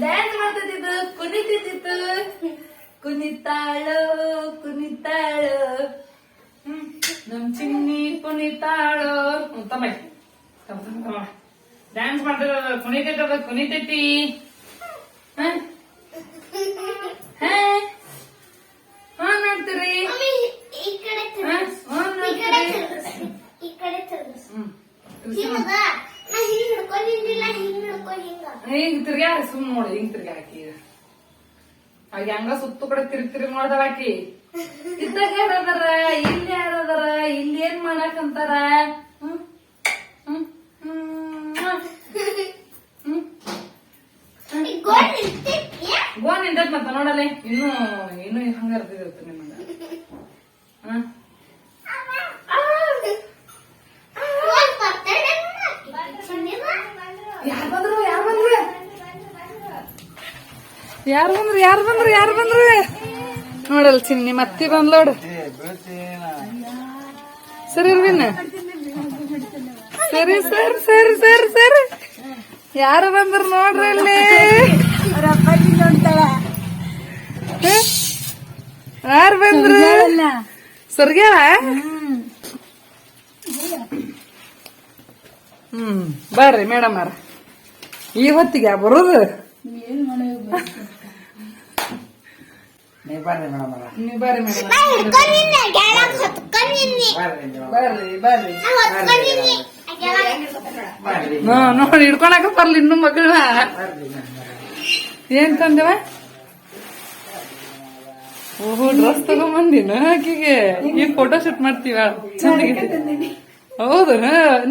Dance ಮಾಡ್ತಿದ್ದು ಕುಣಿತಿದ್ದಿತ್ತು ಕುಣಿತಾಳು ಕುಣಿತಾಳು. ನಮ್ ಚಿನ್ನಿ ಕುಣಿತಾಳು ತಮ್ಮ. ಡ್ಯಾನ್ಸ್ ಕುಣಿತೈತದ ಕುಣಿತೈತಿ. ಈ ಕಡೆ ತಿರ್ಗಿಸು. ಹ್ಮ್. ಹಿಂಗ ತಿರ್ಗ್ಯಾರ ಸುಮ್ ನೋಡಿ ಹಿಂಗ್ ತಿರ್ಗ್ಯಾಕಿ. ಆ ಆಗ ಹಂಗ ಸುತ್ತು ಕಡೆ ತಿರ್ಗಿ ತಿರ್ಗಿ ಮಾಡ್ದವ ಆಕಿ. ಇದ್ದಾಗ ಯಾರದಾರ ಇಲ್ಲಿ ಯಾರದಾರ ಇಲ್ಲಿ ಏನ್ ಮಾಡಕಂತಾರ? ಗೋನ್ ನಿಂತೈತ್ ಮತ್ತ ನೋಡಲೆ. ಇನ್ನು ಇನ್ನು ಹಂಗ ಇರ್ತಿದಿರ್ತ ನಿಮಗ. ಹ ಗೋಲ್ ಬರ್ತಡೆ ಚಿನ್ನಿದ? ಯಾರ್ ಬಂದ್ರು ಯಾರ್ ಬಂದ್ರು ಯಾರು ಬಂದ್ರು ಯಾರು ಬಂದ್ರು ಯಾರು ಬಂದ್ರು? ನೋಡಲ್ ಚಿನ್ನಿ ಮತ್ತೆ ಬಂದ್ ನೋಡು. ಸರಿ ಇರ್ವಿನ ಸರಿ ಸರ್ ಸರಿ ಸರಿ ಸರಿ. ಯಾರು ಬಂದ್ರು ನೋಡ್ರಿ ಅಲ್ಲಿ? ಯಾರು ಬಂದ್ರು? ಸರ್ಗ್ಯಾಳ ಹ್ಮ್. ಬರ್ರಿ ಮೇಡಮ್ ಅವ್ರ. ಈ ಹೊತ್ತಿಗೆ ಬರೋದು. ನೀವು. ಬರ್ರಿ ಮೇಡಮ್ ನೀವು ಬರ್ರಿ. ಮೇಡಮ್. ಬರ್ರಿ ಬರ್ರಿ ಹಾ ನೋಡಿ ಹಿಡ್ಕೊಳಕ ಬರ್ಲಿ ಇನ್ನು ಮಗಳ. ಏನ್ ತಂದವ? ಓಹೋ ಡ್ರೆಸ್ ತಗೊಂಬಂದಿನ ಆಕಿಗೆ. ಈ ಫೋಟೋ ಶೂಟ್ ಮಾಡ್ತೀವ? ಚೆನ್ನಾಗಿ ಹೌದು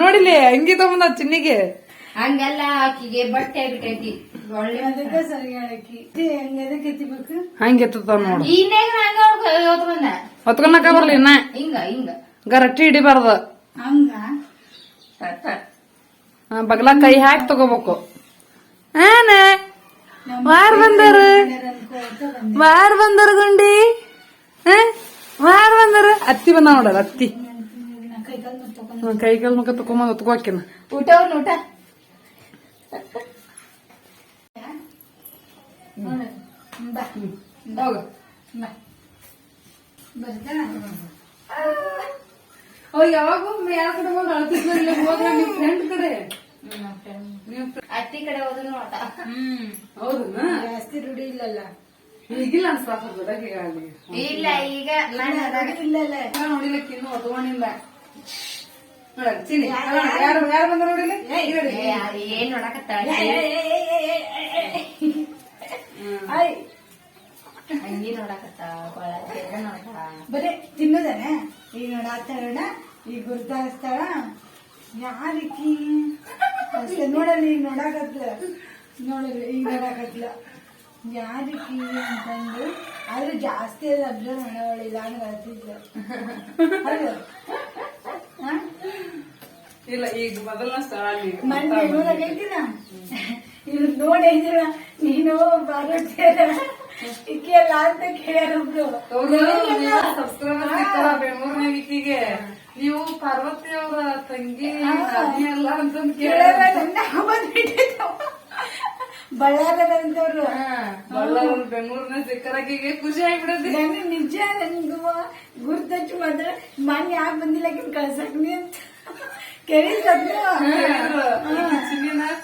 ನೋಡಿಲಿ ಅಂಗಿ ತಗೊಂಬಂದ ಚಿನ್ನಿಗೆ. ಹಂಗೆಲ್ಲ ಆಕಿಗೆ ಬಟ್ಟೆ ಬಿಟ್ಟೈತಿ. ಒಳ್ಳೆ ಹಂಗೆ ಎತ್ತದ ನೋಡು. ಇನ್ನೇಗ ಹಂಗ ಹೊತ್ತು ಬಂದ. ಹೊತ್ಕೊಳಕ ಬರ್ಲಿ ಇನ್ನ. ಹಿಂಗ ಹಿಂಗ. ಗರಟ್ಟಿ ಹಿಡಿಬಾರ್ದು. ಹಾ, ಬಗ್ಲ ಕೈ ಹಾಕಿ ತಗೋಬೇಕು. ಆನ ವಾರ್ ಬಂದರು. ವಾರ್ ಬಂದರು ಗುಂಡಿ. ಹ? ವಾರ್ ಬಂದಾರ. ಅತ್ತಿ ಬಂದ ನೋಡಲ್ಲ ಅತ್ತಿ. ಹ್ಮ್, ಕೈ ಕಾಲ್ ಮುಖ ತಕೊಂಬಂದ್ ಹೊತ್ಕೋಕಿನ ಊಟ ಊಟ? ಹೋಗ ಯಾವಾಗ ಯಾವ ಕಡೆ ಹೋಗಿ ಅಳ್ತಿದ್ವಲ್ಲ ಹೋದ್ರೆ ನಿಮ್ ಫ್ರೆಂಡ್ ಕಡೆ ಅತ್ತಿ ಕಡೆ ಹೋದ್ರು ನೋಟ ಹ್ಮ್. ಹೌದನ ಜಾಸ್ತಿ ರೂಢಿ ಇಲ್ಲಲ್ಲ ಈಗಿಲ್ಲ ಆಗಿ ಇಲ್ಲ ಈಗ ಅದಾಗ ಇಲ್ಲಲ್ಲ ನೋಡಿಲಕ್ಕೆ ಇನ್ನು ಚಿನ್ನಿ ಯಾರು ಯಾರು? ಬಂದ ನೋಡಿ. ಏನ್ ನೋಡಕತ್ತಾಳ? ಆಯ್ ಹಂಗಿ ನೋಡ್ತಾಳ ಬರೇ ತಿನ್ನೋದನೆ? ಈಗ ನೋಡಾತಾಳ ಈಗ ಗುರ್ತಾಸ್ತಾಳ ಯಾರಿಕಿ? ನೋಡಲ್ಲ ಈಗ ನೋಡಾಕತ್ಲ. ನೋಡಲ್ಲ ಈಗ ನೋಡಾಕತ್ಲ. ಯಾರಿಕಿ ಅಂತಂದು ಆದ್ರೆ ಜಾಸ್ತಿ ಅದು ಅಬ್ಸರ್ವ್ ಮಾಡೋಳಿಲ್ಲ ಅಂತ ಹೇಳ್ತಿದ್ಲ. ಹೌದು. ಹಾ? ಇಲ್ಲ ಈಗ ಮೊದಲನ ಸ್ಥಳ ಅಲ್ಲಿ ನೋಡಕೈತಿನ ಇವ್ರು ನೋಡಿದ್ರ ನೀನು ಬರುತ್ತೇನ. ಇಕ್ಕಿಯಲ್ಲ ಅಂತ ಸಿಗ್ತಾರ ಬೆಂಗಳೂರಿನಾಗ ಈಕಿಗೆ ನೀವು ಪಾರ್ವತಿ ಅವರ ತಂಗಿ ಅಲ್ಲ ಅಂತಂದ್ ಕೇಳ ಬಳ್ಳಾರದಂತವ್ರು ಬಳ್ಳಾರ ಬೆಂಗಳೂರಿನ ಸಿಕ್ಕರಾಕಿಗೆ ಖುಷಿ ಆಗ್ಬಿಡುತ್ತೆ. ನನಗೆ ನಿಜ ನನ್ಗುವ ಗುರ್ತಚ್ಚು ಮಾತ್ರ. ಮೊನ್ನೆ ಯಾಕೆ ಬಂದಿಲ್ಲ ಕಳ್ಸಕ್ ನೀ ಅಂತ.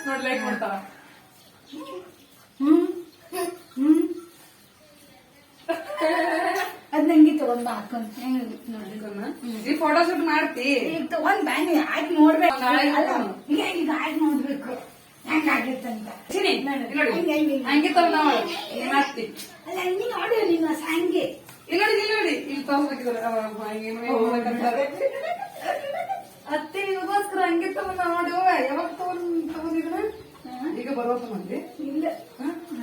ನೋಡ್ಲೈಕ್ ಮಾಡ್ತಾವ ಹ್ಮ್. ಹ್ಮ್. ಅದ್ ನಂಗೆ ತಗೊಂಡ್ ಹಾಕೊಂಡ್ ಈ ಫೋಟೋ ಶೂಟ್ ಮಾಡ್ತಿ. ಈಗ ತಗೊಂಡ್ ಬ್ಯಾನಿ ಯಾಕೆ ನೋಡ್ಬೇಕು. ಈಗ ಆಯ್ತು ನೋಡ್ಬೇಕು. ಹೆಂಗ್ ಆಗತ್ತಂತ ನೋಡಿ ಹಂಗೆ ತಗೊಂಡ ಏನ್ ಅಲ್ಲ ಹಂಗೆ ನೋಡಿ ನೀನು ಹಂಗೆ. ಇಲ್ಲಿ ನೋಡಿ ಇಲ್ಲಿ ನೋಡಿ ಇಲ್ಲಿ ತಗೋಬೇಕಿದ್ರೆ ಅತ್ತೆ ನಿಮಗೋಸ್ಕರ ಹಂಗೆ ತಗೊಂಡ್ ನೋಡಿ ಯಾವಾಗ ತಗೊಂಡ್ ತಗೊಂಡಿದ್ರ? ಈಗ ಬರೋತ ಮಂದಿ ಇಲ್ಲ.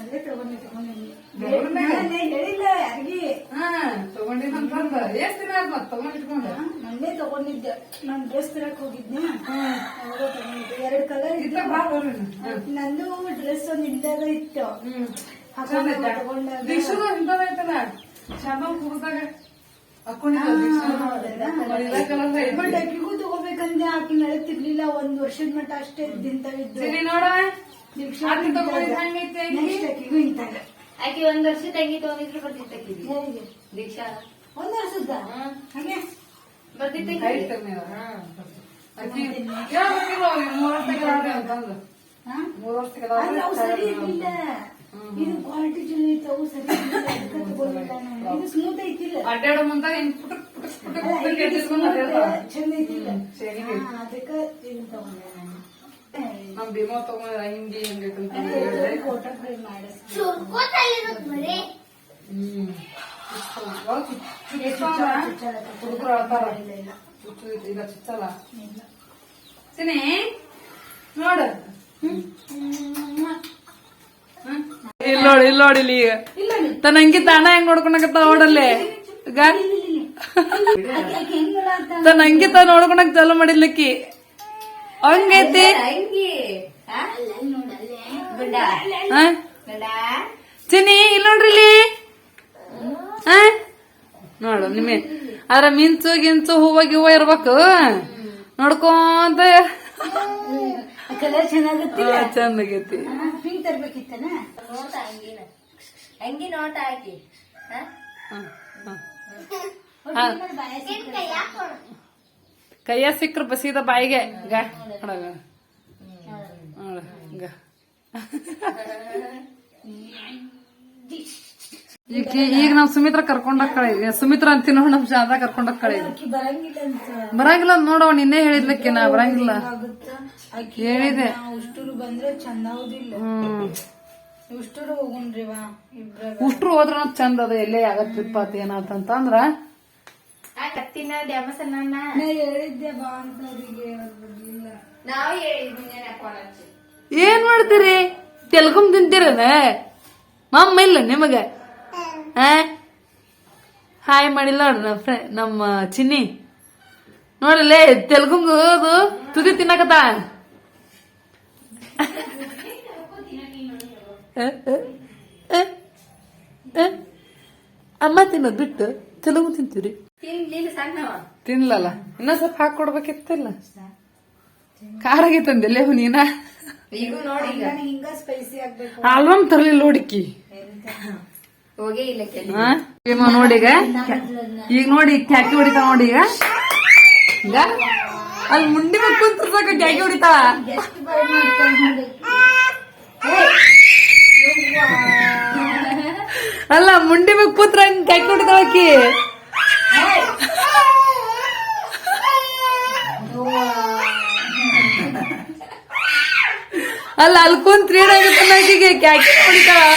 ಅದೇ ತಗೊಂಡೆ ತಗೊಂಡೆ. ಹೇಳಿಲ್ಲ ಯಾರಿಗಿ? ಹಾ ತಗೊಂಡಿದ್ದಂತ ಎಷ್ಟ್ ದಿನ ಆದ್ ಮತ್ ತಗೊಂಡಿಟ್ಕೊಂಡ ಮೊನ್ನೆ ತಗೊಂಡಿದ್ದೆ. ನಾನ್ ಡ್ರೆಸ್ ತರಕ್ ಹೋಗಿದ್ನೆ? ಅವಾಗ ತಗೊಂಡಿದ್ದೆ. ಎರಡ್ ಕಲರ್ ಇದ್ರ ಬಾ ನಂದು ಡ್ರೆಸ್ ಒಂದ್ ಇಲ್ದಾಗ ಇತ್ತು. ತಗೊಂಡಾಗ. ಕೂರ್ದಾಗ ಹಾಕೊಂಡಿದ್ದ ಬಟ್ ಆಕಿ ನಡೀತಿರ್ಲಿಲ್ಲ ಒಂದ್ ವರ್ಷದ ಮಟ್ಟ ಅಷ್ಟೇ ಇದ್ದಿಂತ ನೋಡ. ದೀಕ್ಷಾ ಆಕಿ ಒಂದ್ ವರ್ಷ ತಂಗಿ ತಗೊಂಡಿದ್ರು ಬರ್ತಿತ್ತ ಆಕಿಗೆ. ದೀಕ್ಷಾ. ಒಂದ್ ವರ್ಷದ ಹಂಗೆ? ಬರ್ತಿತ್ತ ಮೂರ್ ವರ್ಷ ಸರಿ ಇರ್ಲಿಲ್ಲ ಮೂರ್ ವರ್ಷ ಸರಿ ಇದು ಕ್ವಾಲಿಟಿ ಚಲೋ ಇತ್ತು ಅವು ಸರಿ. ಇದು ಸ್ಮೂತ್ ಐತಿಲ್ಲ. ಅಡ್ಡಾಡೋ ಮುಂದಾಗ ಹಿಂಗ್ ಪುಟಕ್ ಪುಟಕ್ ಅಡ್ಡಾಡ್ತಾವ. ಚಂದ ಐತಿಲ್ಲ. ಹಾ, ಅದಕ್ಕೆ ಇದು ತಗೊಂಡೆ ನಾನು. ನಮ್ ಭೀಮಾ ತಗೊಂಡ ಹಿಂಗೆ ಹಿಂಗೆ ಅಂತ ಅದೇ ಹೇಳಿದ್ರೆ ಫೋಟೋ ಫ್ರೇಮ್ ಹ್ಮ್. ಚುಚ್ಚು ಚುಚ್ಚಲ್ಲ. ಸಿನಿ ನೋಡು. ಇಲ್ಲ ನೋಡಿ ಇಲ್ಲ ನೋಡಿ ಇಲ್ಲಿ ತನ್ನ ಹಂಗಿ ತಾಣ ಹೆಂಗ್ ನೋಡ್ಕೊಳಕತ್ತ ನೋಡಲ್ಲೇ? ತನ್ನ ತಾ ನೋಡ್ಕೊಳಕ್ ಚಾಲು ಮಾಡಿಲ್ಲಕ್ಕಿ ಹಂಗೈತಿ? ಚಿನಿ ಇಲ್ಲಿ ನೋಡ್ರಿ ಇಲ್ಲಿ? ನೋಡು, ನಿಮ್ಮೆ. ಆದ್ರೆ ಮಿಂಚು ಗಿಂಚು ಹೂವ ಗಿವ ಇರ್ಬೇಕು. ನೋಡ್ಕೊಂತ ಕಲರ್ ಚೆನ್ನಾಗತ್ತೆ ಆ, ಚಂದಾಗೈತಿ ಪಿಂಕ್ ತರ್ಬೇಕಿತ್ತನ? ನೋಟ ಹಂಗಿನ. ಹಂಗಿ ನೋಟ ಹಾಕಿ. ಕೈಯ ಸಿಕ್ಕ್ರ ಬಸೀದ ಬಾಯಿಗೆ. ಗ ನೋಡಗ ನೋಡ ಗ. ಈಗ ಈಗ ನಾವ್ ಸುಮಿತ್ರ ಕರ್ಕೊಂಡ್ ಕಳೆ ಸುಮಿತ್ರ ಅಂತೀನಿ ನೋಡ್ ನಮ್ ಶಾರದಾ ಕರ್ಕೊಂಡ್ ಕಳೆ ಬರಂಗಿಲ್ಲ ಅಂತ. ಬರಂಗಿಲ್ಲ ಅಂತ ನೋಡವ ನಿನ್ನೆ ಹೇಳಿದ್ಲಕ್ಕೆ ನಾ ಬರಂಗಿಲ್ಲ. ಹೇಳಿದೆ. ಉಷ್ಟೂರು ಬಂದ್ರೆ ಚಂದ ಆಗುದಿಲ್ಲ. ಹ್ಮ್. ಉಷ್ಟೂರು ಹೋದ್ರ ಚಂದ ಅದ ಎಲ್ಲ ಯಾವ ಟ್ರಿಪ್ ಆತ ಏನಾತಂತಂದ್ರ ಏನ್ ಮಾಡ್ತೀರಿ? ತೆಲ್ಕೊಂಡ್ ತಿಂತೀರನ? ಮಮ್ಮ ಇಲ್ಲ ನಿಮಗ? ಹಾಯ್ ಮಾಡಿಲ್ಲ ನೋಡ್ರಿ ನಮ್ಮ ಫ್ರೆ ನಮ್ಮ ಚಿನ್ನಿ. ನೋಡಲೇ ತೆಲುಗುಂಗು ಅದು ತುದಿ ತಿನ್ನಕತ್ತ. ಅಮ್ಮ ತಿನ್ನೋದ್ ಬಿಟ್ಟು ತೆಲುಗು ತಿಂತೀರಿ ತಿನ್ಲಿಲ್ಲ ಇನ್ನೊಂದ್ ಸ್ವಲ್ಪ ಹಾಕಿ ಕೊಡ್ಬೇಕಿತ್ತಿಲ್ಲ. ಖಾರ ಆಗೈತಂದೆಲ್ಲೇ ನೀನ? ಈಗ ನೋಡಿ ಈಗ. ಸ್ಪೈಸಿ ಆಗ್ಬೇಕು. ಆಲ್ಬಮ್ ತರ್ಲಿಲ್ಲ ನೋಡಿಕ್ಕಿ? ಭೀಮ ನೋಡೀಗ ಈಗ ನೋಡಿ ಕ್ಯಾಕಿ ಹೊಡಿತಾವ ನೋಡಿ ಈಗ ಅಲ್ಲಿ ಮುಂಡಿ ಮೇಲೆ ಸಾಕ ಕ್ಯಾಕಿ ಹೊಡಿತಾವ ನೋಡಿ ಅಲ್ಲ ಮುಂಡಿ ಮೇಲೆ ಪುತ್ರ ಹಂಗ್ ಕ್ಯಾಕಿ ಹೊಡಿತಾವ ಆಕಿ ಅಲ್ಲ ಅಲ್ಲಿ ಕುಂತ್ ಕ್ಯಾಕಿ ಹೊಡಿತಾವ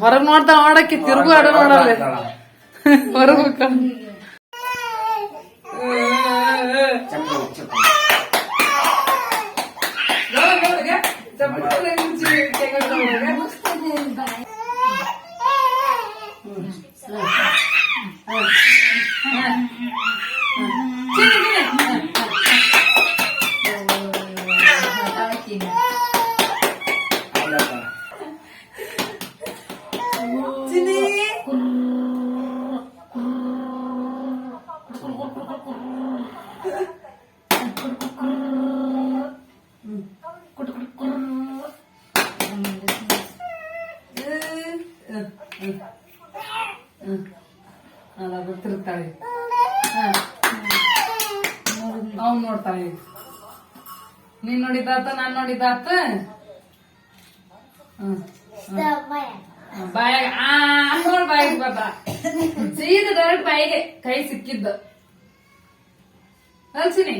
ಹೊರಗ್ ನೋಡ್ತಾವ ನೋಡಕ್ಕೆ ತಿರುಗು ಆಡ ನೋಡಲ್ಲ ಹೊರಗ್ ಅಲ್ಲ ಗೊತ್ತಿರ್ತಾಳೆ. ಅವ್ನು ನೋಡ್ತಾಳೆ. ನೀನ್ ನೋಡಿದಾತ ನಾನ್ ದಬ್ಬಾಯ ಬಾಯಾಗ ಆ ನೋಡ್ ಬಾಯಿಗೆ ಬಾಬ. ಸೀದ ಡೈರೆಕ್ಟ್ ಬಾಯಿಗೆ ಕೈ ಸಿಕ್ಕಿದ್ದ. ಅಲ್ಸಿನಿ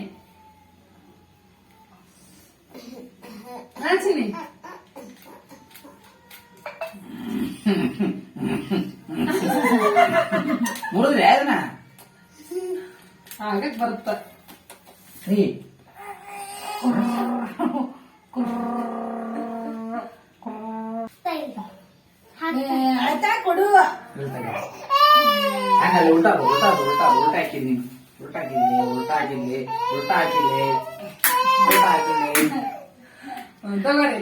ಅಲ್ಸಿನಿ ಮುರಿದ್ರೆ ಅದನ್ನ ಆಗಕ್ ಬರುತ್ತ ರೀ ಅಳ್ತಾ ಕೊಡು ಹಂಗಲ್ಲ ಉಲ್ಟಾ ಅದು, ಉಲ್ಟಾ ಅದು, ಉಲ್ಟಾ ಅದು, ಉಲ್ಟಾ ಹಾಕಿದ್ ನೀನು ಉಲ್ಟಾ ಹಾಕಿದ್ನಿ ಉಲ್ಟಾ ಹಾಕಿದ್ನಿ ಉಲ್ಟಾ ಹಾಕಿದ್ನಿ ಉಲ್ಟಾ ಹಾಕಿದ್ನಿ ಹ್ಮ್, ತಗೋರಿ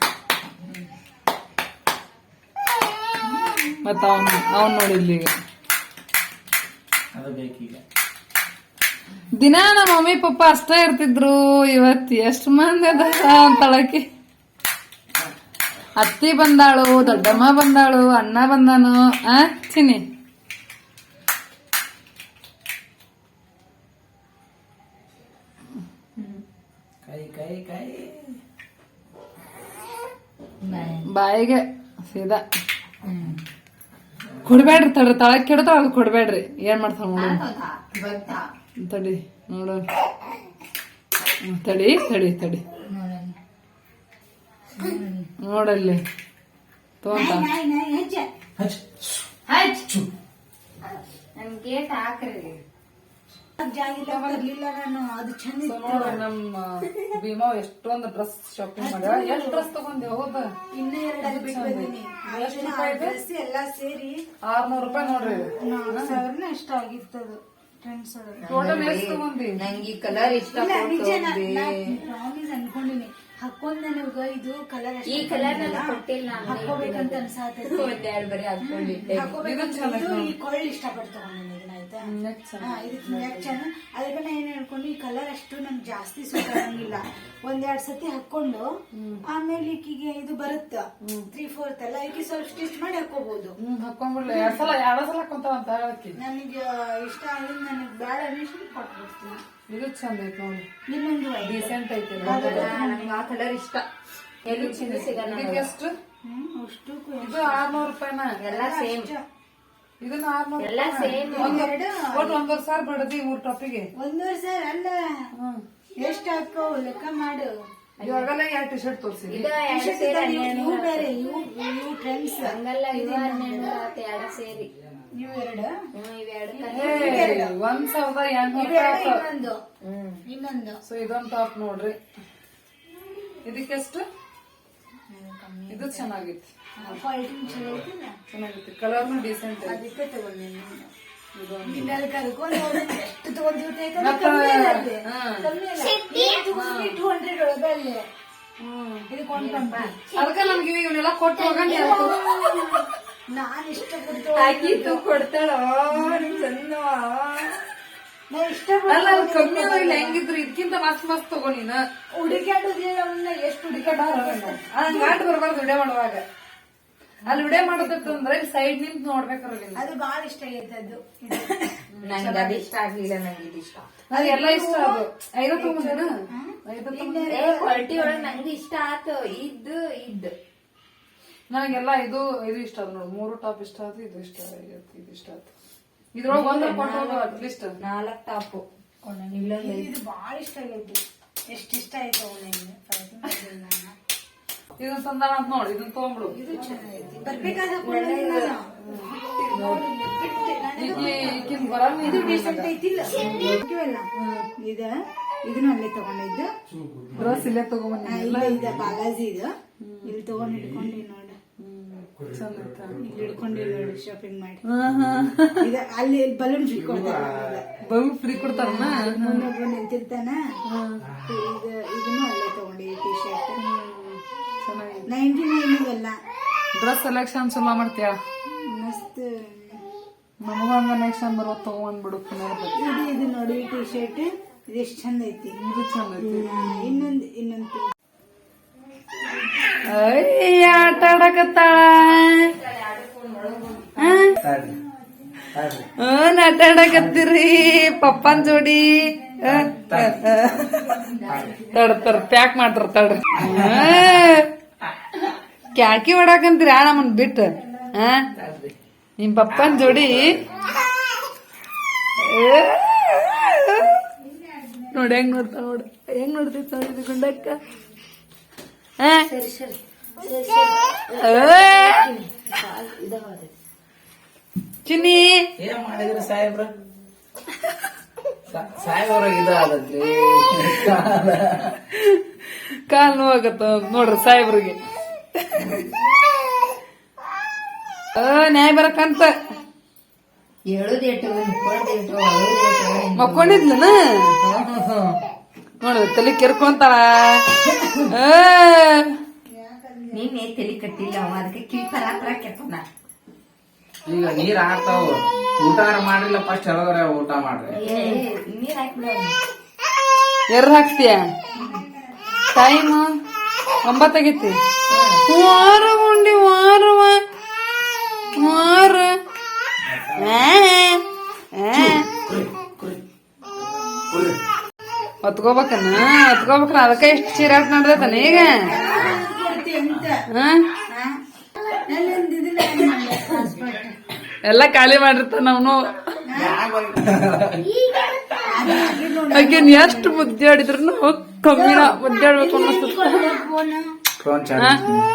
ಮತ್ತ ಅವನ್ ಅವನ್ ನೋಡಿ ಇಲ್ಲಿ. ಅದು ಬೇಕೀಗ. ದಿನ ನಮ್ಮ ಮಮ್ಮಿ ಪಪ್ಪ ಅಷ್ಟೇ ಇರ್ತಿದ್ರು ಇವತ್ ಎಷ್ಟ್ ಮಂದಿ ಅದಾರ ಅಂತಳಕಿ ಅತ್ತಿ ಬಂದಾಳು ದೊಡ್ಡಮ್ಮ ಬಂದಾಳು ಅಣ್ಣ ಬಂದಾನು ಆ ಚಿನಿ ಕೈ ಕೈ ಕೈ. ಬಾಯಿಗೆ ಸೀದಾ. ಕೊಡ್ಬೇಡ್ರಿ ತಡ್ರಿ ತಳ ಕೆಡ್ತಾವ ಅದು ಕೊಡ್ಬೇಡ್ರಿ. ಏನ್ ಮಾಡ್ತಾವ ನೋಡು. ತಡಿ ನೋಡು. ತಡಿ ತಡಿ ತಡಿ. ನೋಡಲ್ಲಿ. ತೋಂತ ಹಚ್ ಹಚ್ ಹಾಕ್ರಿ. ಜಾಗಿಲ್ಲ ನಾನು ಅದು ಚಂದ ನೋಡ್ರಿ ನಮ್ಮ ಭೀಮಾ ಎಷ್ಟೊಂದು ಡ್ರೆಸ್ ಶಾಪಿಂಗ್ ಮಾಡ್ಯಾಳ ಎಷ್ಟು ಡ್ರೆಸ್ ತಗೊಂಡಿ ಹೌದಾ? ಇನ್ನೂ ಎರಡು ಬಿಟ್ಟು ಬಂದೀನಿ. ಡ್ರೆಸ್ ಎಲ್ಲ ಸೇರಿ ಆರ್ನೂರ್ ರೂಪಾಯಿ ನೋಡ್ರಿ ನಾಲ್ಕು ಸಾವಿರನ ಇಷ್ಟ ಆಗಿರ್ತದು ಫ್ರೆಂಡ್ಸ್ ಒಳಗೆ ಟೋಟಲ್ ಎಷ್ಟ್ ತಗೊಂಡಿ? ನಂಗೆ ಈ ಕಲರ್ ಇಷ್ಟ ಪ್ರಾಮಿಸ್ ಅನ್ಕೊಂಡಿನಿ. ಹಾಕೊಂಡ್ ನನಗ ಇದು ಕಲರ್ ಈ ಕಲರ್ ನನಗೆ ಕೊಟ್ಟಿಲ್ಲ. ಹಾಕೋಬೇಕಂತ ಅನ್ಸಾತೈತಿ. ಒಂದೆರಡು ಬರೀ ಹಾಕೊಂಡಿದ್ದೆ ಹಾಕೋಬೇಕಂತ ಇದು ಈ ಕೊಳ್ಳಿ ಇದನ್ನ ಆಯ್ತಾ ಇದಕ್ಕೆ neck ಅದಕ್ಕೆ ನಾ ಏನ್ ಹೇಳ್ಕೊಂಡು ಈ ಕಲರ್ ಅಷ್ಟು ನಂಗೆ ಜಾಸ್ತಿ ಸೂಟ್ ಆಗಂಗಿಲ್ಲ. ಒಂದೆರಡ್ ಸತಿ ಹಾಕೊಂಡು ಆಮೇಲೆ ಈಕಿಗೆ ಇದು ಬರುತ್ತ ತ್ರೀ ಫೋರ್ತ್ ಅಲ್ಲ ಈಕಿ ಸ್ವಲ್ಪ ಸ್ಟಿಚ್ ಮಾಡಿ ಹಾಕೋಬಹುದು ನನಗೆ ಇಷ್ಟ ಆಗಿದ್ ನನಗೆ ಬೇಡ ಅನಿಸಿ ಕೊಟ್ಬಿಡ್ತೀನಿ. ಇದು ಚಂದ ಐತಿ ನೋಡಿ. ಇನ್ನೊಂದು ಐತೆ. ಡೀಸೆಂಟ್ ಐತಿ ನನಗೆ ಆ ಕಲರ್ ಇಷ್ಟ. ಎಲ್ಲಿ ಚಿಂದ ಸಿಗಲ್ಲ ಎಷ್ಟು? ಹ್ಮ್ ಅಷ್ಟು ಇದು ಆರ್ನೂರ್ ರೂಪಾಯಿನ? ಎಲ್ಲ ಸೇಮ್ ಇದನ್ನ ಆರ್ನೂರ್ ಎಲ್ಲ ಸೇಮ್. ಒಂದೆರಡು ಒಟ್ಟು ಒಂದೂವರೆ ಸಾವಿರ ಬಡದಿ ಮೂರು ಟಾಪಿಗೆ. ಒಂದೂವರೆ ಸರ್ ಅಲ್ಲ. ಹ್ಮ್. ಎಷ್ಟ್ ಹಾಕೋ ಲೆಕ್ಕ ಮಾಡು. ಇವಾಗೆಲ್ಲ ಎರಡು ಟಿ ಶರ್ಟ್ ತೋರಿಸಿ ಇದು ಎರಡು ಸೇರಿ ಇವು ಬೇರೆ ಇವು ಇವು ಟ್ರೆಂಡ್ಸ್ ಹಂಗಲ್ಲ ಇವು ಹನ್ನೆರಡು ಆತು ಎರಡು ಸೇರಿ. ಇವು ಎರಡು? ಒಂದ್ ಸಾವಿರದ ಇನ್ನೊಂದು. ಇನ್ನೊಂದು. ಸೊ ಇದೊಂದ್ ಟಾಪ್ ನೋಡ್ರಿ. ಇದಕ್ಕೆಷ್ಟು? ಇದು ಚೆನ್ನಾಗಿತ್ತು. ಕ್ವಾಲಿಟಿ ಚಲೋ ಐತಿಲ್ಲ ಚೆನ್ನಾಗಿತ್ತು ಕಲರ್ನು ಡೀಸೆಂಟ್ ಅದಕ್ಕೆ ತಗೊಂಡಿನಿ ಕರ್ಕೊಂಡು ಹೋದ್ರೆ ಎಷ್ಟು ಕಮ್ಮಿ ಅಲ್ಲಿ. ಕಮ್ಮಿ ಟೂ ಹಂಡ್ರೆಡ್ ಒಳಗೆ ಅಲ್ಲಿ ಒನ್ ಟ್ವೆಂಟಿ ಅದಕ್ಕೆ ನಮ್ಗೆ ಇವನ್ನೆಲ್ಲ ಕೊಟ್ಟು ನಾನು ಇಷ್ಟಪಟ್ಟು ಹಾಕಿತ್ತು ಕೊಡ್ತಾಳೋ? ನಿಮ್ ಚಂದ ನಾ ಇಷ್ಟಪಟ್ಟು ಅಲ್ಲ ಅದು ಕಮ್ಮಿ ಆಗಿಲ್ಲ ಹೆಂಗಿದ್ರು ಇದಕ್ಕಿಂತ ಮಸ್ತ್ ಮಸ್ತ್ ತಗೋ ನೀನು. ಹುಡುಕಾಡೋದಿಲ್ಲ ಅವನ್ನ ಎಷ್ಟು ಹುಡುಕಾಡ ಹಂಗಾಟ್ ಬರ್ಬಾರ್ದು ವಿಡಿಯೋ ಮಾಡುವಾಗ. ಅಲ್ಲಿ ವಿಡಿಯೋ ಅಂದ್ರೆ ಸೈಡ್ ನಿಂತ ನೋಡ್ಬೇಕಾರ ಅದು ಬಹಳ ಇಷ್ಟ ಆಗೈತೆ ಅದು. ಇದು. ನಂಗೆ ಅದು ಇಷ್ಟ ಆಗ್ಲಿಲ್ಲ ನಂಗೆ ಇದು ಇಷ್ಟ. ಎಲ್ಲ ಇಷ್ಟ ಅದು. ಐವತ್ತು ಏ ಕ್ವಾಲಿಟಿ ಒಳಗ್ ನಂಗೆ ಇಷ್ಟ ಆತು. ಇದ್ದು ಇದ್ದು. ನನಗೆಲ್ಲ ಇದು ಇದು ಇಷ್ಟ ಆದ್ ನೋಡಿ. ಮೂರು ಟಾಪ್ ಇಷ್ಟ ಆಯ್ತು ಇದು ಇಷ್ಟ ಆಯ್ತು ಇದು ಇಷ್ಟ ಆಯ್ತು ಇದ್ರೊಳಗೆ ಒಂದ್ ಕೊಟ್ಟು ಅಟ್ಲೀಸ್ಟ್ ನಾಲ್ಕ್ ಟಾಪ್. ಇದು ಇದು ಬಹಳ ಇಷ್ಟ ಆಗೈತಿ. ಎಷ್ಟು ಇಷ್ಟ ಆಯ್ತು ಅವನಿಗೆ? ಇದನ್ನ ತಂದಾಳ ಅಂತ ನೋಡಿ ಇದನ್ನ ತಗೊಂಡ್ಬಿಡು. ಇದು ಚೆನ್ನಾಗೈತಿ ಬರ್ಬೇಕಾದ ಇದು. decent ಐತಿಲ್ಲ. ಇದ. ಇದನ್ನ ಅಲ್ಲೇ ತಗೊಂಡಿದ್ದು. ಡ್ರೆಸ್ ಇಲ್ಲೇ ತಗೊಂಡ್ ಇದ ಬಾಲಾಜಿ ಇದು. ಇಲ್ಲಿ ತಗೊಂಡ್ ಹಿಡ್ಕೊಂಡಿ ನೋಡಿ. ನೋಡಿ ಶಾಪಿಂಗ್ ಮಾಡಿ. ಇದ ಅಲ್ಲಿ ಬಲೂನ್ ಫ್ರೀ ಕೊಡ್ತಾರ ಬಲೂನ್ ಫ್ರೀ ಕೊಡ್ತಾರ ಇನ್ನೊಬ್ಬ ನಿಂತಿರ್ತಾನ. ಇದು ಇದನ್ನು ಅಲ್ಲೇ ತಗೊಂಡಿ ಟಿ ಶರ್ಟ್ ಚೆನ್ನಾಗಿ ನೈನ್ಟಿ ನೈನ್ ಇವೆಲ್ಲ ಡ್ರೆಸ್ ಸೆಲೆಕ್ಷನ್ ಚಲೋ ಮಾಡ್ತೀಯ? ಮಸ್ತ್. ನಮಗೊಂದು ನೆಕ್ಸ್ಟ್ ಟೈಮ್ ಬರೋ ತಗೊಂಡ್ಬಿಡು ಪುನಃ ಇದು ಇದು ನೋಡಿ ಟಿ ಶರ್ಟ್ ಇದು ಎಷ್ಟು ಚಂದ ಐತಿ. ಇದು ಚಂದ ಐತಿ. ಇನ್ನೊಂದು ಇನ್ನೊಂದು ಅಯ್ಯ ಆಟ ಹ್ಮ್ ಆಟ ಆಡಕತ್ತೀರಿ ಪಪ್ಪನ್ ಜೋಡಿ. ತಡ್ತಾರ ಪ್ಯಾಕ್ ಮಾಡ್ತಾರ ತಡ್ರಿ ಕ್ಯಾಕಿ ಹೊಡಕಂತೀರಿ ನಮ್ಮನ್ ಬಿಟ್ಟು ತಾಡ್ರಿ ನಿಮ್ ಪಪ್ಪನ್ ಜೋಡಿ. ನೋಡಿ ಹೆಂಗ್ ನೋಡ್ತಾ ನೋಡು. ಹೆಂಗ್ ನೋಡ್ತಿತ್ತು ನೋಡಿದ್ ಗುಂಡಕ್ಕ? ಚಿನ್ನಿ. ಏನ್ ಮಾಡಿದ್ರಿ ಸಾಹೇಬ್ರ? ಕಾಲ್ ನೋವಾಗತ್ತ ನೋಡ್ರಿ ಸಾಹೇಬ್ರಿಗೆ. ನ್ಯಾಯ ಬರಕಂತ. ಮಕ್ಕೊಂಡಿದ್ಲನ? ನೋಡ್ರಿ ತಲೆ ಕೆರ್ಕೊಂತಾಳ. ಆ, ನಿನ್ನೆ ತಲೆ ಕಟ್ಟಿಲ್ಲ ಅದಕ್ಕೆ ಕಿಲ್ಪರ ಹತ್ರ ಕೆತ್ತನ ಈಗ ನೀರ್ ಹಾಕ್ತಾವ. ಊಟ ಮಾಡ್ರಿಲ್ಲ ಫಸ್ಟ್ ಹೇಳೋದ್ರೆ ಊಟ ಮಾಡ್ರಿ. ನೀರ್ ಹಾಕ್ತಿಯ ಎರ್ ಹಾಕ್ತೀಯ? ಟೈಮ್ ಒಂಬತ್ತಾಗೈತಿ. ವಾರ ಉಂಡಿ ವಾರ ವಾರ. ಹೊತ್ಕೋಬೇಕನ್ನ ಹೊತ್ಕೋಬೇಕನ? ಅದಕ್ಕೆ ಎಷ್ಟು ಚೀರಾಟ ನಡ್ದೈತನ ಈಗ? ಹಾ? ಎಲ್ಲ ಖಾಲಿ ಮಾಡಿರ್ತಾನ ಅವನು ಅಗೇನ್ ಎಷ್ಟು ಮುದ್ದಾಡಿದ್ರು ಕಮ್ಮಿನ ಮುದ್ದೆ ಆಡ್ಬೇಕು?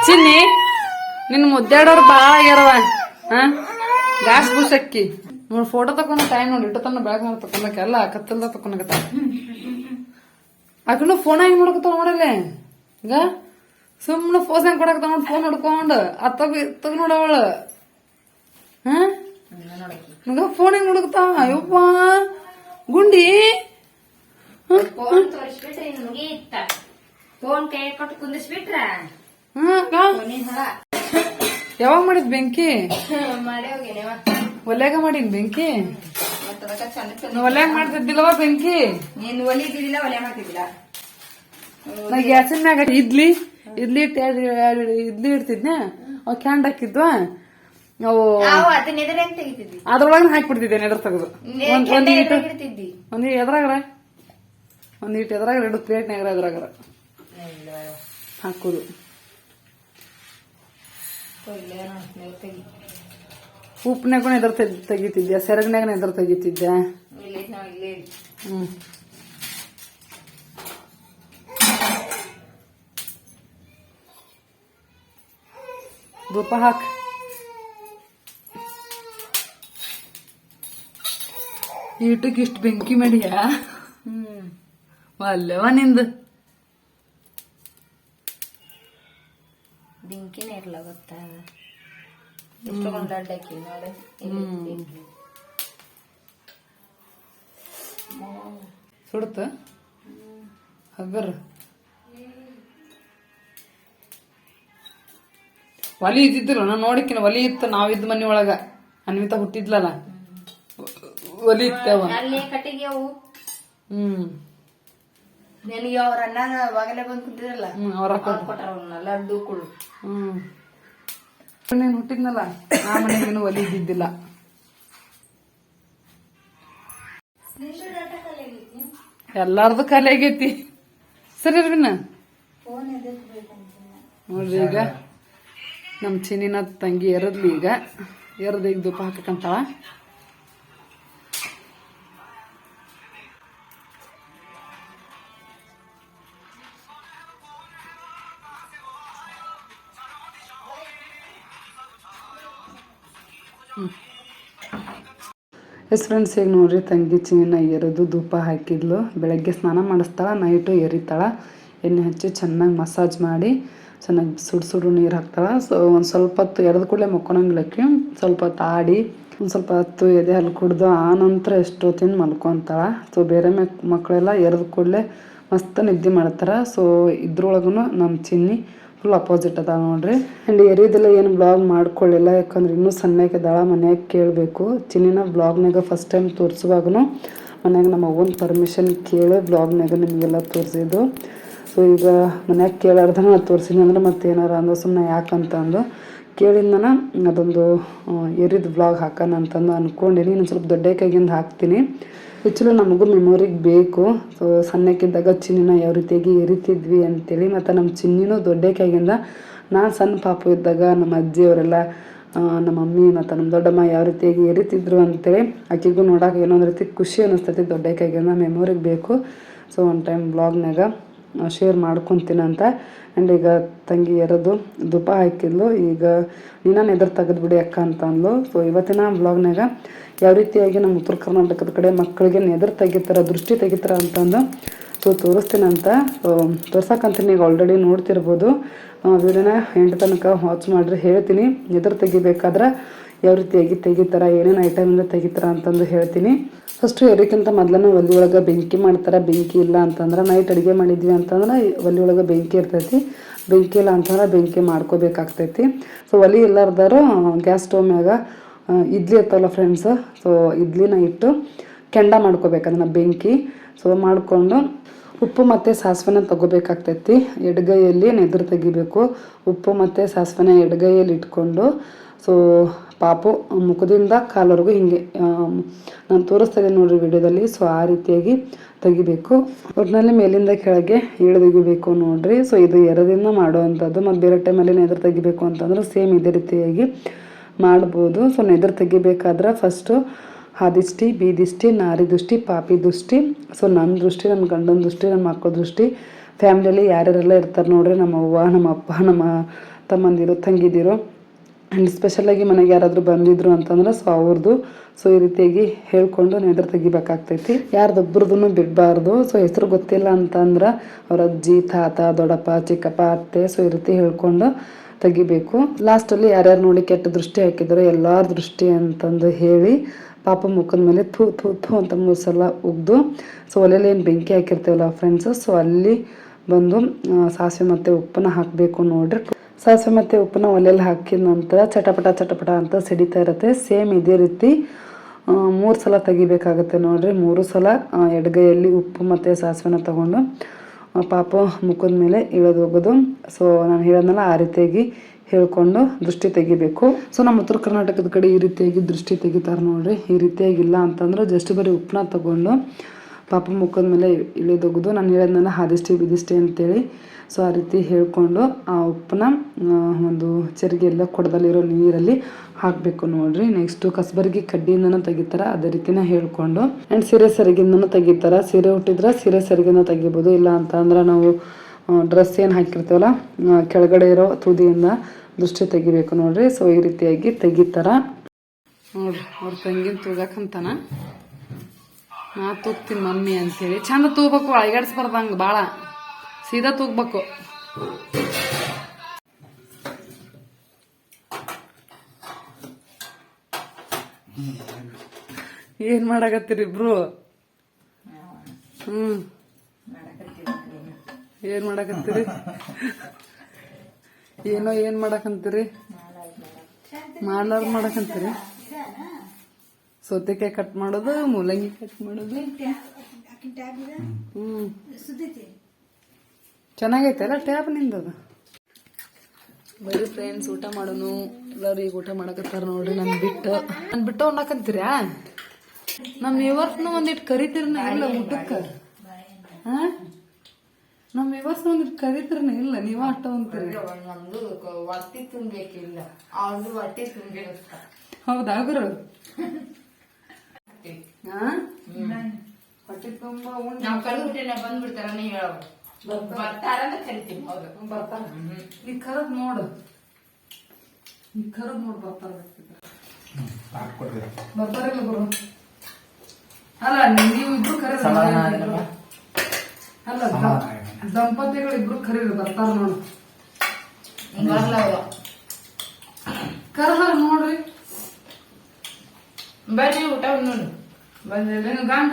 ಚಿನ್ನಿ, ನಿನ್ ಮುದ್ದಾಡೋರು ಬಾಳ ಆಗ್ಯಾರವ. ಗ್ಯಾಸ್ ಬೂಸ್ ಅಕ್ಕಿ. ನೋಡ್ ಫೋಟೋ ತಕೊಂಡ ಟೈಮ್ ನೋಡಿ ಇಟ್ಟು ತನ್ನ ಬೆಳಗ್ಗೆ ಮಾಡಿ ತಕೊಂಡಕ್ಕೆ ಎಲ್ಲ ಕತ್ತಲ್ದ ತಕೊಂಡಕತ್ತ ಆಕನು ಫೋನ್ ಹೆಂಗ್ ನೋಡಕ ನೋಡಲೆ ಈಗ ಸುಮ್ಮನೆ ಫೋಸ್ ಹೆಂಗ್ ಕೊಡಕತ್ತ ನೋಡಿ ಫೋನ್ ನೋಡ್ಕೊಂಡ್ ಅತ್ತಗ ಇತ್ತಗ ನೋಡವಳ ಹಾ? ನಂಗ ಫೋನ್ ಹೆಂಗ್ ಹುಡುಕ್ತಾ? ಅಯ್ಯಪ್ಪ ಗುಂಡಿ? ಫೋನ್ ತೋರಿಸ್ಬಿಟ್ರೆ ಮುಗೀತ ಫೋನ್ ಕೈ ಕೊಟ್ಟು ಕುಂದಿಸ್ಬಿಟ್ರ. ಹಾ ಅಕ್ಕ? ಫೋನಿನ ಹೊಳ ಯಾವಾಗ ಮಾಡಿದ್ ಬೆಂಕಿ? ಒಲ್ಯಾಗ ಮಾಡಿನ್ ಬೆಂಕಿ? ಒಲ್ಯಾಗ ಮಾಡ್ತಿದ್ದಿಲ್ಲವ ಬೆಂಕಿ? ನೀನ್ ಒಲಿ ಮಾಡ್ತಿದ್ದಿಲ್ಲ. ನಾ ಗ್ಯಾಸಿನ ಮ್ಯಾಗ ಇಡ್ಲಿ ಇಡ್ಲಿ ಇಟ್ಟು ಇಡ್ಲಿ ಇಡ್ತಿದ್ನ ಅವ್ ಕ್ಯಾಂಡ್ ಹಾಕಿದ್ವ? ಅದ್ರೊಳಗ ಹಾಕ್ಬಿಡ್ತಿದ್ದೆ ನೆದ್ರ ತೆಗೆದು? ಒಂದ್ ಒಂದ್ ಈಟ್ ಒಂದ್ ಎದ್ರಾಗ್ರ. ಒಂದ್ ಈಟ್ ಎದ್ರಾಗ್ರ ಎರಡು ಪ್ಲೇಟ್ನಾಗ್ರ ಎದ್ರಾಗ್ರ. ಹಾಕುದು. ತೆಗಿ ಉಪ್ನಾಗ ಎದ್ರ ತೆಗಿತಿದ್ದೆ ಸೆರಗ್ನಾಗ ಎದ್ರ ತೆಗಿತಿದ್ದೆ. ಹ್ಮ್. ಧೂಪ ಹಾಕ್. ಈಟಕ್ಕೆ ಇಷ್ಟು ಬೆಂಕಿ ಮಾಡಿಯ? ಹ್ಮ್ ಅಲ್ಲವ ನಿಂದು. ಬೆಂಕಿನೇ ಇರಲ್ಲ ಗೊತ್ತಾ? ಎಷ್ಟೊಂದು ಅಡ್ಡಾಕಿ ನೋಡು. ಸುಡುತ್ತ ಹಗರ್. ಒಲಿ ಇದ್ದಿದ್ರು ನಾ ನೋಡಿಕಿನ ಒಲಿ ಇತ್ತು ನಾವಿದ್ದ ಮನಿ ಒಳಗ. ಅನ್ವಿತಾ ಹುಟ್ಟಿದ್ಲಲ್ಲ. ಒಲಿ ಇತ್ತವ ಅಲ್ಲಿ ಕಟ್ಟಿಗೆ ಅವು. ಹ್ಮ್. ನಿನಗೆ ಅವ್ರ ಅಣ್ಣ ಅವಾಗಲೇ ಬಂದು ಕುಂತಿದ್ರಲ್ಲ ಹ್ಮ್ ಅವ್ರ ಕೊಟ್ಟಾರ ಲಡ್ಡು ಕುಳು ಹ್ಮ್. ನೀನು ಹುಟ್ಟಿದ್ನಲ್ಲ ಆ ಮನೆಗೇನು ಒಲಿ ಇದ್ದಿದ್ದಿಲ್ಲ. ಎಲ್ಲಾರ್ದು ಖಾಲಿ ಆಗೈತಿ ಸರಿ ಅರ್ವಿನ ನೋಡ್ರಿ ಈಗ ನಮ್ ಚಿನ್ನಿನ ತಂಗಿ ಎರದ್ಲಿ ಈಗ. ಎರದ್ ಈಗ ಧೂಪ ಹಾಕಕ್ಕಂತಾಳ ಎಸ್ ಫ್ರೆಂಡ್ಸ್ ಈಗ ನೋಡ್ರಿ, ತಂಗಿ ಚಿನ್ನ ಎರೆದು ಧೂಪ ಹಾಕಿದ್ಲು. ಬೆಳಗ್ಗೆ ಸ್ನಾನ ಮಾಡಿಸ್ತಾಳ ನೈಟು ಎರಿತಾಳ ಎಣ್ಣೆ ಹಚ್ಚಿ ಚೆನ್ನಾಗಿ ಮಸಾಜ್ ಮಾಡಿ, ಚೆನ್ನಾಗಿ ಸುಡು ಸುಡು ನೀರು ಹಾಕ್ತಾಳೆ. ಸೊ ಒಂದು ಸ್ವಲ್ಪ ಹೊತ್ತು ಎರಡ್ ಕೂಡಲೇ ಮಕ್ಕೊಳಂಗಿಲ್ಲಕ್ಕೆ ಸ್ವಲ್ಪ ಹೊತ್ತು ಆಡಿ, ಒಂದು ಸ್ವಲ್ಪ ಹೊತ್ತು ಎದೆ ಹಾಲು ಕುಡ್ದು, ಆ ನಂತರ ಎಷ್ಟೊತ್ತಿನ ಮಲ್ಕೊತಾಳ. ಸೊ ಬೇರೆ ಮಕ್ ಮಕ್ಕಳೆಲ್ಲ ಎರಡು ಕೂಡಲೇ ಮಸ್ತ್ ನಿದ್ದೆ ಮಾಡ್ತಾರೆ. ಸೊ ಇದ್ರೊಳಗೂ ನಮ್ಮ ಚಿನ್ನಿ ಫುಲ್ ಅಪೋಸಿಟ್ ಅದ ನೋಡ್ರಿ. ಆ್ಯಂಡ್ ಎರಿದೆಲ್ಲ ಏನು ಬ್ಲಾಗ್ ಮಾಡ್ಕೊಳ್ಳಿಲ್ಲ, ಯಾಕಂದ್ರೆ ಇನ್ನೂ ಸಣ್ಣಕ್ಕಿದ್ದಾಳ ಮನೆಯಾಗ ಕೇಳಬೇಕು. ಚಿನ್ನಿನ ಬ್ಲಾಗ್ನಾಗ ಫಸ್ಟ್ ಟೈಮ್ ತೋರಿಸುವಾಗೂ ಮನ್ಯಾಗ ನಮ್ಮ ಅವ್ವನ ಪರ್ಮಿಷನ್ ಕೇಳಿ ಬ್ಲಾಗ್ನಾಗ ನಿಮಗೆಲ್ಲ ತೋರಿಸಿದ್ದು. ಸೊ ಈಗ ಮನ್ಯಾಗ ಕೇಳಾರ್ದ ನಾನು ತೋರಿಸಿದ್ನಿ ಅಂದ್ರೆ ಮತ್ತೆ ಏನಾರ ಅಂದ್ರೆ ಸುಮ್ಮನೆ ಯಾಕಂತ ಅಂದು ಕೇಳಿದ್ನ ಅದೊಂದು ಎರಿದ ಬ್ಲಾಗ್ ಹಾಕೋಣ ಅಂತಂದು ಅಂದ್ಕೊಂಡಿನಿ ಇನ್ನೊಂದು ಸ್ವಲ್ಪ ದೊಡ್ಡಕ್ಕಾಗಿಂದ ಹಾಕ್ತೀನಿ. ಆ್ಯಕ್ಚುಲಿ ನಮಗೂ ಮೆಮೊರಿಗೆ ಬೇಕು. ಸೊ ಸಣ್ಣಕ್ಕಿದ್ದಾಗ ಚಿನ್ನಿನ ಯಾವ ರೀತಿಯಾಗಿ ಎರಿತಿದ್ವಿ ಅಂತೇಳಿ, ಮತ್ತು ನಮ್ಮ ಚಿನ್ನಿನೂ ದೊಡ್ಡಕ್ಕಾಗಿಂದ ನಾನು ಸಣ್ಣ ಪಾಪು ಇದ್ದಾಗ ನಮ್ಮ ಅಜ್ಜಿಯವರೆಲ್ಲ ನಮ್ಮ ಮಮ್ಮಿ ಮತ್ತು ನಮ್ಮ ದೊಡ್ಡಮ್ಮ ಯಾವ ರೀತಿಯಾಗಿ ಎರಿತಿದ್ರು ಅಂತೇಳಿ ಆಕೆಗೂ ನೋಡೋಕೆ ಏನೋ ಒಂದು ರೀತಿ ಖುಷಿ ಅನ್ನಿಸ್ತೈತಿ ದೊಡ್ಡಕ್ಕಾಗಿಂದ ಮೆಮೊರಿಗೆ ಬೇಕು. ಸೊ ಒನ್ ಟೈಮ್ ಬ್ಲಾಗ್ನಾಗ ಶೇರ್ ಮಾಡ್ಕೊತೀನಿ ಅಂತ. ಆ್ಯಂಡ್ ಈಗ ತಂಗಿ ಎರದು ಧೂಪ ಹಾಕಿದ್ಲು. ಈಗ ನೀನ ಎದುರು ತೆಗೆದ್ಬಿಡಿ ಅಕ್ಕ ಅಂತ ಅಂದ್ಲು. ಸೊ ಇವತ್ತಿನ ವ್ಲಾಗ್ನಾಗ ಯಾವ ರೀತಿಯಾಗಿ ನಮ್ಮ ಉತ್ತರ ಕರ್ನಾಟಕದ ಕಡೆ ಮಕ್ಕಳಿಗೆ ನೆದರ್ ತೆಗಿತಾರ, ದೃಷ್ಟಿ ತೆಗಿತಾರ ಅಂತಂದು ಸೊ ತೋರಿಸ್ತೀನಂತ ತೋರ್ಸಕ್ಕಂತ ನೀವು ಆಲ್ರೆಡಿ ನೋಡ್ತಿರ್ಬೋದು. ವಿಡಿಯೋನ ಎಂಟು ತನಕ ವಾಚ್ ಮಾಡ್ರಿ, ಹೇಳ್ತೀನಿ. ನೆದರ್ ತೆಗಿಬೇಕಾದ್ರೆ ಯಾವ ರೀತಿಯಾಗಿ ತೆಗಿತಾರ, ಏನೇನು ಐಟಮಿಂದ ತೆಗಿತಾರ ಅಂತಂದು ಹೇಳ್ತೀನಿ. ಫಸ್ಟು ಎದಕ್ಕಿಂತ ಮೊದಲನೇ ಒಲಿ ಒಳಗೆ ಬೆಂಕಿ ಮಾಡ್ತಾರೆ, ಬೆಂಕಿ ಇಲ್ಲ ಅಂತಂದ್ರೆ ನೈಟ್ ಅಡುಗೆ ಮಾಡಿದ್ವಿ ಅಂತಂದ್ರೆ ಒಲಿ ಒಳಗೆ ಬೆಂಕಿ ಇರ್ತೈತಿ. ಬೆಂಕಿ ಇಲ್ಲ ಅಂತಂದ್ರೆ ಬೆಂಕಿ ಮಾಡ್ಕೋಬೇಕಾಗ್ತೈತಿ. ಸೊ ಒಲಿ ಇಲ್ಲಾರ್ದಾರು ಗ್ಯಾಸ್ ಸ್ಟವ್ ಮ್ಯಾಗ ಇಡ್ಲಿ ಇರ್ತಾವಲ್ಲ ಫ್ರೆಂಡ್ಸ್ ಸೊ ಇಡ್ಲಿನ ಇಟ್ಟು ಕೆಂಡ ಮಾಡ್ಕೋಬೇಕು, ಅದನ್ನ ಬೆಂಕಿ. ಸೊ ಮಾಡಿಕೊಂಡು ಉಪ್ಪು ಮತ್ತು ಸಾಸಿವೆನ ತಗೋಬೇಕಾಗ್ತೈತಿ. ಎಡಗೈಯಲ್ಲಿ ನೆದ್ರ ತೆಗಿಬೇಕು. ಉಪ್ಪು ಮತ್ತು ಸಾಸಿವೆನ ಎಡಗೈಯಲ್ಲಿ ಇಟ್ಕೊಂಡು ಸೊ ಪಾಪು ಮುಖದಿಂದ ಕಾಲವರೆಗೂ ಹಿಂಗೆ ನಾನು ತೋರಿಸ್ತಾ ನೋಡ್ರಿ ವಿಡಿಯೋದಲ್ಲಿ ಸೊ ಆ ರೀತಿಯಾಗಿ ತೆಗಿಬೇಕು. ಒಟ್ಟಿನಲ್ಲಿ ಮೇಲಿಂದ ಕೆಳಗೆ ಇಳಿದೊಗಿಬೇಕು ನೋಡ್ರಿ. ಸೊ ಇದು ಎರದಿಂದ ಮಾಡುವಂಥದ್ದು, ಮತ್ತು ಬೇರೆ ಟೈಮಲ್ಲಿ ನೆದ್ರ ತೆಗಿಬೇಕು ಅಂತಂದ್ರೆ ಸೇಮ್ ಇದೇ ರೀತಿಯಾಗಿ ಮಾಡ್ಬೋದು. ಸೊ ನೆದರ್ ತೆಗಿಬೇಕಾದ್ರೆ ಫಸ್ಟು ಹಾದಿಷ್ಟಿ, ಬೀದಿಷ್ಟಿ ನಾರಿ ದೃಷ್ಟಿ ಪಾಪಿ ದೃಷ್ಟಿ ಸೊ ನನ್ನ ದೃಷ್ಟಿ ನನ್ನ ಗಂಡನ ದೃಷ್ಟಿ ನಮ್ಮ ಮಕ್ಕಳ ದೃಷ್ಟಿ, ಫ್ಯಾಮಿಲಿಯಲ್ಲಿ ಯಾರ್ಯಾರೆಲ್ಲ ಇರ್ತಾರೆ ನೋಡ್ರಿ, ನಮ್ಮ ಅವ್ವ, ನಮ್ಮ ಅಪ್ಪ, ನಮ್ಮ ತಮ್ಮಂದಿರು, ತಂಗಿದಿರು. ಆ್ಯಂಡ್ ಸ್ಪೆಷಲಾಗಿ ಮನೆಗೆ ಯಾರಾದರೂ ಬಂದಿದ್ರು ಅಂತಂದ್ರೆ ಸೊ ಅವ್ರದ್ದು ಸೊ ಈ ರೀತಿಯಾಗಿ ಹೇಳ್ಕೊಂಡು ನೆದರ್ ತೆಗಿಬೇಕಾಗ್ತೈತಿ. ಯಾರ್ದೊಬ್ರದ್ದು ಬಿಡಬಾರ್ದು. ಸೊ ಹೆಸರು ಗೊತ್ತಿಲ್ಲ ಅಂತಂದ್ರೆ ಅವ್ರ ಅಜ್ಜಿ, ತಾತ, ದೊಡ್ಡಪ್ಪ, ಚಿಕ್ಕಪ್ಪ, ಅತ್ತೆ ಸೊ ಈ ರೀತಿ ಹೇಳ್ಕೊಂಡು ತೆಗಿಬೇಕು. ಲಾಸ್ಟಲ್ಲಿ ಯಾರ್ಯಾರು ನೋಡಿ ಕೆಟ್ಟ ದೃಷ್ಟಿ ಹಾಕಿದ್ರು ಎಲ್ಲರ ದೃಷ್ಟಿ ಅಂತಂದು ಹೇಳಿ ಪಾಪ ಮುಖದ ಮೇಲೆ ಥೂ ಥೂ ಥೂ ಅಂತ ಮೂರು ಉಗ್ದು ಸೊ ಒಲೆಯಲ್ಲಿ ಏನು ಬೆಂಕಿ ಹಾಕಿರ್ತೀವಲ್ಲ ಫ್ರೆಂಡ್ಸ್ ಸೊ ಅಲ್ಲಿ ಬಂದು ಸಾಸಿವೆ ಮತ್ತು ಉಪ್ಪನ್ನ ಹಾಕಬೇಕು ನೋಡ್ರಿ. ಸಾಸಿವೆ ಮತ್ತು ಉಪ್ಪನ್ನ ಒಲೆಯಲ್ಲಿ ಹಾಕಿದ ನಂತರ ಚಟಪಟ ಚಟಪಟ ಅಂತ ಸಿಡಿತಾ ಇರುತ್ತೆ. ಸೇಮ್ ಇದೇ ರೀತಿ ಮೂರು ಸಲ ತೆಗಿಬೇಕಾಗುತ್ತೆ ನೋಡ್ರಿ. ಮೂರು ಸಲ ಎಡ್ಗೈಯಲ್ಲಿ ಉಪ್ಪು ಮತ್ತು ಸಾಸಿವೆನ ತಗೊಂಡು ಪಾಪ ಮುಖದ ಮೇಲೆ ಇಳೋದು ಹೋಗೋದು. ಸೊ ನಾನು ಹೇಳೋದನ್ನೆಲ್ಲ ಆ ರೀತಿಯಾಗಿ ಹೇಳ್ಕೊಂಡು ದೃಷ್ಟಿ ತೆಗಿಬೇಕು. ಸೊ ನಮ್ಮ ಉತ್ತರ ಕರ್ನಾಟಕದ ಕಡೆ ಈ ರೀತಿಯಾಗಿ ದೃಷ್ಟಿ ತೆಗಿತಾರೆ ನೋಡ್ರಿ. ಈ ರೀತಿಯಾಗಿ ಇಲ್ಲ ಅಂತಂದ್ರೆ ಜಸ್ಟ್ ಬರೀ ಉಪ್ಪನ್ನ ತಗೊಂಡು ಪಾಪ ಮುಖದ ಮೇಲೆ ಇಳಿದೋಗೋದು ನಾನು ಹೇಳೋದನ್ನೆಲ್ಲ ಹಾದಿಷ್ಟಿ ಬಿದಿಷ್ಟಿ ಅಂತೇಳಿ. ಸೊ ಆ ರೀತಿ ಹೇಳ್ಕೊಂಡು ಆ ಉಪ್ಪನ್ನ ಒಂದು ಚರಿಗೆಲ್ಲ ಕೊಡದಲ್ಲಿರೋ ನೀರಲ್ಲಿ ಹಾಕಬೇಕು ನೋಡ್ರಿ. ನೆಕ್ಸ್ಟು ಕಸಬರ್ಗಿ ಕಡ್ಡಿಯಿಂದನೂ ತೆಗಿತಾರ, ಅದೇ ರೀತಿನ ಹೇಳ್ಕೊಂಡು. ಆ್ಯಂಡ್ ಸೀರೆ ಸರಿಗಿಂದನೂ ತೆಗಿತಾರೆ. ಸೀರೆ ಹುಟ್ಟಿದ್ರೆ ಸೀರೆ ಸರಿಗಿಂದ ತೆಗಿಬೋದು. ಇಲ್ಲ ಅಂತ ಅಂದ್ರೆ ನಾವು ಡ್ರೆಸ್ ಏನು ಹಾಕಿರ್ತೀವಲ್ಲ ಕೆಳಗಡೆ ಇರೋ ತುದಿಯಿಂದ ದೃಷ್ಟಿ ತೆಗಿಬೇಕು ನೋಡ್ರಿ. ಸೊ ಈ ರೀತಿಯಾಗಿ ತೆಗಿತಾರ. ನೋಡ್ರಿ, ಅವ್ರ ತಂಗಿನ ತೂಗಕ್ಕಂತಾನ ನಾ ತೂಗ್ತೀನಿ ಮಮ್ಮಿ ಅಂತೇಳಿ. ಚಂದ ತೂಗಬೇಕು ಅಳಗಾಡ್ಸ್ಬಾರ್ದಂಗ ಭಾಳ ಸೀದಾ ತೂಗ್ಬೇಕು. ಏನ್ ಮಾಡಾಕತ್ತೀರಿ ಇಬ್ರು? ಹ್ಮ್. ಏನ್ ಮಾಡಾಕತ್ತೀರಿ? ಏನೋ ಏನ್ ಮಾಡಾಕಂತೀರಿ? ಮಾಡ್ಲಾರ್ದ ಮಾಡಾಕಂತೀರಿ? ಸೌತೆಕಾಯಿ ಕಟ್ ಮಾಡೋದು ಮೂಲಂಗಿ ಕಟ್ ಮಾಡೋದು. ಹ್ಮ್. ಚೆನ್ನಾಗೈತಲ್ಲ ಟ್ಯಾಬ್ ನಿಂದದ ಬರೀ ಫ್ರೆಂಡ್ಸ್ ಊಟ ಮಾಡೋನು ಎಲ್ಲರೂ ಈಗ ಊಟ ಮಾಡಕತ್ತಾರ ನೋಡ್ರಿ ನನ್ ಬಿಟ್ಟು. ನನ್ ಬಿಟ್ಟು ಉಣ್ಣಾಕಂತೀರ್ಯಾ ನಮ್ ಇವರ್ಸ್ನು ಒಂದಿಟ್ಟು ಕರಿತಿರ್ನ ಇಲ್ಲ ಊಟಕ್ಕ. ಹಾ ನಮ್ ಇವರ್ಸ್ನ ಒಂದಿಟ್ಟು ಕರಿತಿರ್ನ ಇಲ್ಲ ನೀವ ಅಷ್ಟ ಅಂತೀರಿ ನಮ್ದು ಹೊಟ್ಟಿ ತುಂಬೇಕಿಲ್ಲ ಅವ್ರದ್ದು ಹೊಟ್ಟಿ ತುಂಬಿರುತ್ತೆ ಹೌದಾ ಗುರು? ಹಾ ಹೊಟ್ಟೆ ತುಂಬಾ ಉಂಟು. ನಾವ್ ಕಲ್ಬಿಟ್ಟಿಲ್ಲ ಬಂದ್ಬಿಡ್ತಾರ ನೀವ್ ಹೇಳೋದು ಬರ್ತಾರಂತ ಬರ್ತಾರ. ನೀ ಕರದ್ ನೋಡು. ನೀ ಕರದ್ ನೋಡ್ ಬರ್ತಾರ ಬರ್ತಾರಿಲ್ಲ ಗುರು. ಅಲ್ಲ ನೀವು ಇಬ್ರು? ಅಲ್ಲ ದಂಪತಿಗಳು ಇಬ್ರು ಕರೀರಿ ಬರ್ತಾರ ನೋಡು. ಹಿಂಗ್ ಬರ್ಲ ಅವ್ರು. ನೋಡ್ರಿ. ಬರ್ರಿ ಊಟ ನೋಡಿ. ಬಂದ್ರೆ ಗಂಡ?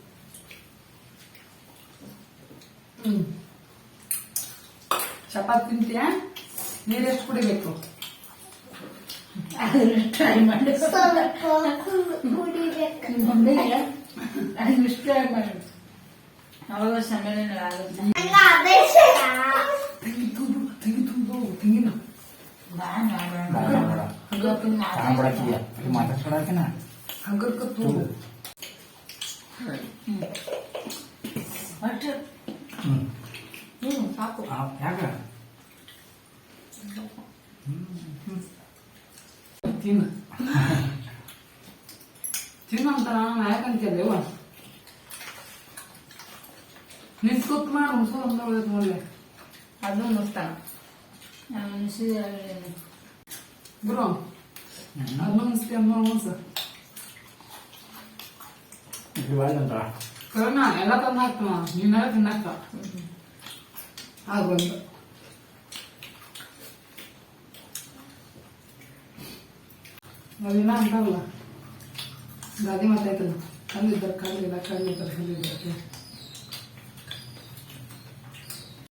ಚಪಾತಿ ತಿಂತೀಯ? ನೀರೆಷ್ಟು ಕುಡಿಬೇಕು? ಸ್ವಲ್ಪ ಟ್ರೈ ಅವಾಗ ಸರ. ತಿಂಗಿನ ಮಾತಾಡ್ಸ್ಕೊಳಕಿನ? ಹಗ್ಗಕ್ಕ ತೂಗು. ಒಟ್ಟು. ಹ್ಮ್ ಹ್ಮ್ ಸಾಕು ಆ, ಯಾಕ ತಿನ್ನ ತಿನ್ನ ಅಂತ ನಾನು ಯಾಕಂತೇವ ನಿನ್ ಕೂತ್ ಮಾಡಿ ಮುಸು ಅಂದೊಳಗೆ ನೋಡ್ಲೆ ಅದು ಮುಸ್ತಾನ ನಾನು ಅನಿಸಿದ್ರೆ ಗುರು ಅದನ್ನ ಮುಸ್ತಿ ಅಮ್ಮ ಮುಸ ಇದು ಒಳ್ಳೆದಂತ ಕರ್ನ ಎಲ್ಲ ತಂದು ಹಾಕ್ತವ ನೀನೆಲ್ಲ ತಿನ್ನಾಕ ಆಗುವಂತ ಅದಿನ ಅಂತಾವಲ್ಲ ಗಾದಿ ಮಾತಾಯ್ತಲ್ಲ ಕಲ್ಲಿದ್ದ ಕಲ್ಲಿಲ್ಲ ಕಲ್ಲಿದ್ದ ಕಲ್ಲಿದ್ದ